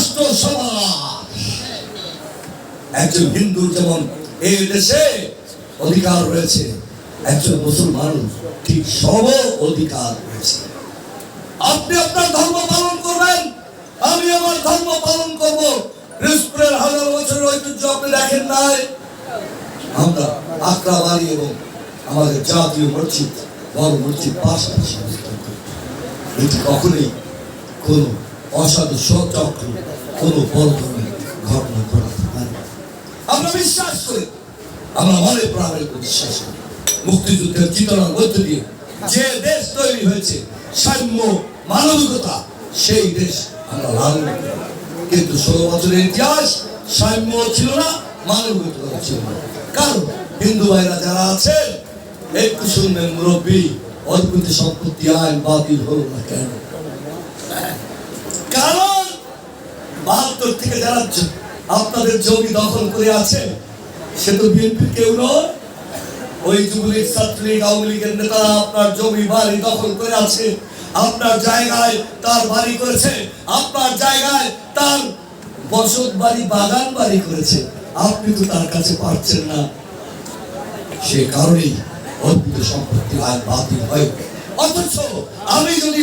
রাষ্ট্র সমাজ। একজন হিন্দুর যেমন এই দেশে অধিকার রয়েছে, একজন মুসলমান ঠিক সব অধিকার রয়েছে। আপনি আপনার ধর্ম পালন করবেন, আমি আমার ধর্ম পালন করব। রিস্কুলের হাজার বছরের ঐতিহ্য আপনি দেখেন নাই। আমরা আকরা বাড়ি এবং আমাদের জাতীয় মসজিদ, বড় মসজিদ পাশাপাশি এটি কখনোই কোনো অসাধু চক্র কোন বড় ধরনের ঘটনা ঘটাতে পারে আমরা বিশ্বাস করি, আমরা মনে প্রাণের বিশ্বাস করি। মুক্তিযুদ্ধের চেতনার মধ্য দিয়ে যে দেশ তৈরি হয়েছে, সাম্য মানবিকতা, সেই দেশ আমরা লালন কিন্তু ষোলো বছরের ইতিহাস সাম্য ছিল না, মানবিকতা ছিল না। কারণ হিন্দু ভাইরা যারা আছেন, একটু শুনবেন মুরব্বী, অদ্ভুত সম্পত্তি আইন বাতিল হলো না কেন কারণ বাহাত্তর থেকে যারা আপনাদের জমি দখল করে আছে সে তো বিএনপি কেউ নয়। ওই যুবলীগ, ছাত্রলীগ, আওয়ামী লীগের নেতারা আপনার জমি, বাড়ি দখল করে আছে, আপনার জায়গায় তার বাড়ি করেছে, আপনার জায়গায় তার বসত বাড়ি, বাগান বাড়ি করেছে। আপনি তো তার কাছে পারছেন না। সে কারণেই অদ্ভুত সম্পত্তি আইন বাতিল হয়। অথচ আমি যদি